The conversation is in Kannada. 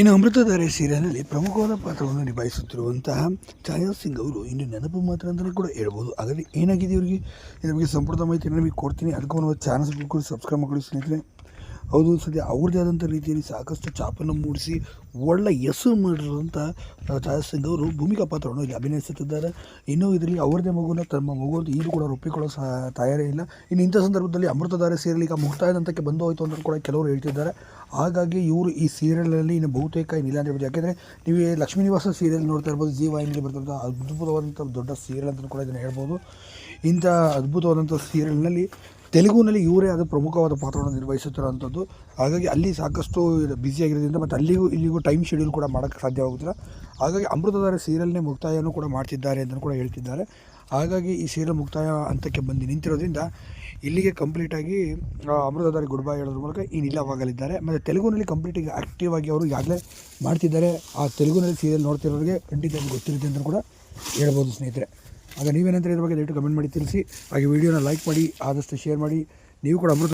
ಇನ್ನು ಅಮೃತಧಾರೆ ಸೀರಿಯಲ್ನಲ್ಲಿ ಪ್ರಮುಖವಾದ ಪಾತ್ರವನ್ನು ನಿಭಾಯಿಸುತ್ತಿರುವಂತಹ ಛಾಯಾ ಸಿಂಗ್ ಅವರು ಇನ್ನು ನೆನಪು ಮಾತ್ರ ಅಂತಲೇ ಕೂಡ ಹೇಳ್ಬೋದು. ಹಾಗಾದರೆ ಏನಾಗಿದೆ ಇವರಿಗೆ? ಇದ್ರ ಬಗ್ಗೆ ಸಂಪೂರ್ಣ ಮಾಹಿತಿ ನಿಮಗೆ ಕೊಡ್ತೀನಿ. ಅದಕ್ಕೂ ಒಂದು ಚಾನಲ್ಸ್ ಸಬ್ಸ್ಕ್ರೈಬ್ ಮಾಡ್ಕೊಳ್ಳಿ ಸ್ನೇಹಿತರೆ. ಹೌದು ಸದ್ಯ ಅವ್ರದ್ದೇ ಆದಂಥ ರೀತಿಯಲ್ಲಿ ಸಾಕಷ್ಟು ಚಾಪನ್ನು ಮೂಡಿಸಿ ಒಳ್ಳೆ ಹೆಸರು ಮಾಡಿರುವಂಥ ರಾಜ್ ಸಿಂಗ್ ಅವರು ಭೂಮಿಕಾ ಪಾತ್ರವನ್ನು ಇಲ್ಲಿ ಅಭಿನಯಿಸುತ್ತಿದ್ದಾರೆ. ಇನ್ನೂ ಇದರಲ್ಲಿ ಅವ್ರದ್ದೇ ಮಗುನ, ತಮ್ಮ ಮಗು ಅಂತ ಈಗಲೂ ಕೂಡ ಒಪ್ಪಿಕೊಳ್ಳೋ ಸಹ ತಯಾರೇ ಇಲ್ಲ. ಇನ್ನು ಇಂಥ ಸಂದರ್ಭದಲ್ಲಿ ಅಮೃತಧಾರೆ ಸೀರಿಯಲ್ ಈಗ ಮುಕ್ತಾಯದ ಹಂತಕ್ಕೆ ಬಂದು ಹೋಯಿತು ಅಂತ ಕೂಡ ಕೆಲವರು ಹೇಳ್ತಿದ್ದಾರೆ. ಹಾಗಾಗಿ ಇವರು ಈ ಸೀರಿಯಲ್ನಲ್ಲಿ ಇನ್ನು ಬಹುತೇಕ ಏನಿಲ್ಲ ಅಂತ ಹೇಳ್ಬೋದು ಯಾಕೆಂದರೆ ನೀವು ಲಕ್ಷ್ಮೀ ನಿವಾಸ ಸೀರಿಯಲ್ ನೋಡ್ತಾ ಇರ್ಬೋದು, ಜೀವ ವಾಹಿನಿಯಲ್ಲಿ ಬರ್ತಂಥ ಅದ್ಭುತವಾದಂಥ ದೊಡ್ಡ ಸೀರಿಯಲ್ ಅಂತ ಕೂಡ ಇದನ್ನು ಹೇಳ್ಬೋದು. ಇಂಥ ಅದ್ಭುತವಾದಂಥ ಸೀರಿಯಲ್ನಲ್ಲಿ ತೆಲುಗುನಲ್ಲಿ ಇವರೇ ಅದು ಪ್ರಮುಖವಾದ ಪಾತ್ರವನ್ನು ನಿರ್ವಹಿಸುತ್ತಿರುವಂಥದ್ದು. ಹಾಗಾಗಿ ಅಲ್ಲಿ ಸಾಕಷ್ಟು ಬ್ಯುಸಿಯಾಗಿರೋದ್ರಿಂದ ಮತ್ತು ಅಲ್ಲಿಗೂ ಇಲ್ಲಿಗೂ ಟೈಮ್ ಶೆಡ್ಯೂಲ್ ಕೂಡ ಮಾಡೋಕ್ಕೆ ಸಾಧ್ಯವಾಗುತ್ತಿಲ್ಲ ಹಾಗಾಗಿ ಅಮೃತಧಾರೆ ಸೀರಿಯಲ್ನೇ ಮುಕ್ತಾಯವನ್ನು ಕೂಡ ಮಾಡ್ತಿದ್ದಾರೆ ಅಂತ ಕೂಡ ಹೇಳ್ತಿದ್ದಾರೆ. ಹಾಗಾಗಿ ಈ ಸೀರಿಯಲ್ ಮುಕ್ತಾಯ ಹಂತಕ್ಕೆ ಬಂದು ನಿಂತಿರೋದ್ರಿಂದ ಇಲ್ಲಿಗೆ ಕಂಪ್ಲೀಟಾಗಿ ಅಮೃತಧಾರಿ ಗುಡ್ ಬೈ ಹೇಳೋದ್ರ ಮೂಲಕ ಈ ನಿಲ್ಲವಾಗಲಿದ್ದಾರೆ ಮತ್ತು ತೆಲುಗುನಲ್ಲಿ ಕಂಪ್ಲೀಟಾಗಿ ಆ್ಯಕ್ಟಿವ್ ಆಗಿ ಅವರು ಈಗಾಗಲೇ ಮಾಡ್ತಿದ್ದಾರೆ. ಆ ತೆಲುಗುನಲ್ಲಿ ಸೀರಿಯಲ್ ನೋಡ್ತಿರೋರಿಗೆ ಖಂಡಿತ ಗೊತ್ತಿರುತ್ತೆ ಅಂತ ಕೂಡ ಹೇಳ್ಬೋದು ಸ್ನೇಹಿತರೆ. ಆಗ ನೀವೇನಂತ ಇದ್ರ ಬಗ್ಗೆ ದಯವಿಟ್ಟು ಕಮೆಂಟ್ ಮಾಡಿ ತಿಳಿಸಿ. ಹಾಗೆ ವಿಡಿಯೋನ ಲೈಕ್ ಮಾಡಿ, ಆದಷ್ಟು ಶೇರ್ ಮಾಡಿ. ನೀವು ಕೂಡ ಅಮೃತ